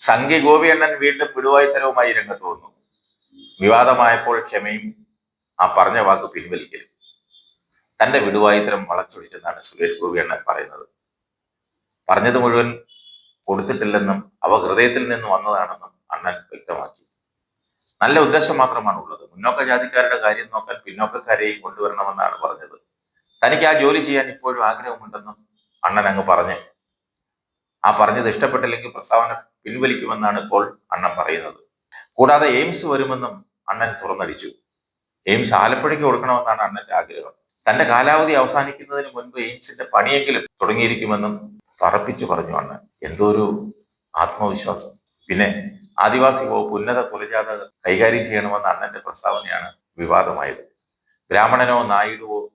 സംഘി ഗോപിയണ്ണൻ വീണ്ടും പിടുവായിത്തരവുമായി രംഗത്ത് വന്നു. വിവാദമായപ്പോൾ ക്ഷമയും ആ പറഞ്ഞ വാക്ക് പിൻവലിക്കലും. തന്റെ വിടുവായുത്തരം വളച്ചൊടിച്ചെന്നാണ് സുരേഷ് ഗോപിയണ്ണൻ പറയുന്നത്. പറഞ്ഞത് മുഴുവൻ കൊടുത്തിട്ടില്ലെന്നും അവ ഹൃദയത്തിൽ നിന്ന് വന്നതാണെന്നും അണ്ണൻ വ്യക്തമാക്കി. നല്ല ഉദ്ദേശം മാത്രമാണ് ഉള്ളത് മുന്നോക്ക ജാതിക്കാരുടെ കാര്യം നോക്കാൻ പിന്നോക്കക്കാരെയും കൊണ്ടുവരണമെന്നാണ് പറഞ്ഞത്. തനിക്ക് ആ ജോലി ചെയ്യാൻ ഇപ്പോഴും ആഗ്രഹമുണ്ടെന്നും അണ്ണൻ അങ്ങ് പറഞ്ഞു. ആ പറഞ്ഞത് ഇഷ്ടപ്പെട്ടില്ലെങ്കിൽ പ്രസ്താവന പിൻവലിക്കുമെന്നാണ് ഇപ്പോൾ അണ്ണൻ പറയുന്നത്. കൂടാതെ എയിംസ് വരുമെന്നും അണ്ണൻ തുറന്നടിച്ചു. എയിംസ് ആലപ്പുഴയ്ക്ക് കൊടുക്കണമെന്നാണ് അണ്ണന്റെ ആഗ്രഹം. തന്റെ കാലാവധി അവസാനിക്കുന്നതിന് മുൻപ് എയിംസിന്റെ പണിയെങ്കിലും തുടങ്ങിയിരിക്കുമെന്നും തറപ്പിച്ചു പറഞ്ഞു അണ്ണൻ. എന്തോ ഒരു ആത്മവിശ്വാസം. പിന്നെ ആദിവാസി വകുപ്പ് ഉന്നത കുലജാത കൈകാര്യം ചെയ്യണമെന്ന അണ്ണന്റെ പ്രസ്താവനയാണ് വിവാദമായത്. ബ്രാഹ്മണനോ നായിഡുവോ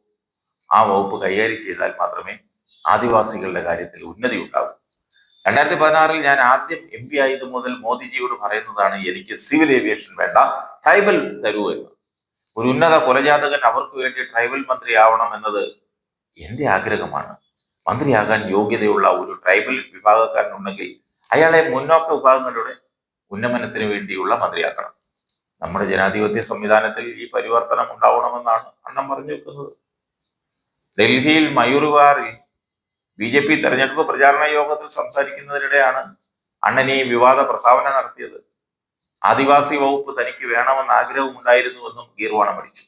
ആ വകുപ്പ് കൈകാര്യം ചെയ്താൽ മാത്രമേ ആദിവാസികളുടെ കാര്യത്തിൽ ഉന്നതി ഉണ്ടാകൂ രണ്ടായിരത്തി പതിനാറിൽ ഞാൻ ആദ്യം എം പി ആയത് മുതൽ മോദിജിയോട് പറയുന്നതാണ് എനിക്ക് സിവിൽ ഏവിയേഷൻ വേണ്ട ട്രൈബൽ തരൂ എന്ന്. ഒരു ഉന്നത കൊലജാതകൻ അവർക്ക് വേണ്ടി ട്രൈബൽ മന്ത്രി ആവണം എന്നത് എന്റെ ആഗ്രഹമാണ്. മന്ത്രിയാകാൻ യോഗ്യതയുള്ള ഒരു ട്രൈബൽ വിഭാഗക്കാരനുണ്ടെങ്കിൽ അയാളെ മുന്നോക്ക വിഭാഗങ്ങളുടെ ഉന്നമനത്തിന് വേണ്ടിയുള്ള മന്ത്രിയാക്കണം. നമ്മുടെ ജനാധിപത്യ സംവിധാനത്തിൽ ഈ പരിവർത്തനം ഉണ്ടാവണമെന്നാണ് അണ്ണം പറഞ്ഞു വെക്കുന്നത്. ഡൽഹിയിൽ മയൂർവാറിൽ ബി ജെ പി തെരഞ്ഞെടുപ്പ് പ്രചാരണ യോഗത്തിൽ സംസാരിക്കുന്നതിനിടെയാണ് അണ്ണനെയും വിവാദ പ്രസ്താവന നടത്തിയത്. ആദിവാസി വകുപ്പ് തനിക്ക് വേണമെന്ന് ആഗ്രഹമുണ്ടായിരുന്നുവെന്നും ഗീർവാണം പഠിച്ചു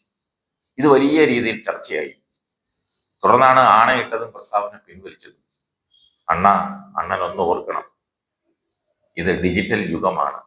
ഇത് വലിയ രീതിയിൽ ചർച്ചയായി. തുടർന്നാണ് ആണയിട്ടതും പ്രസ്താവന പിൻവലിച്ചത്. അണ്ണ അണ്ണൻ ഒന്ന് ഓർക്കണം. ഇത് ഡിജിറ്റൽ യുഗമാണ്.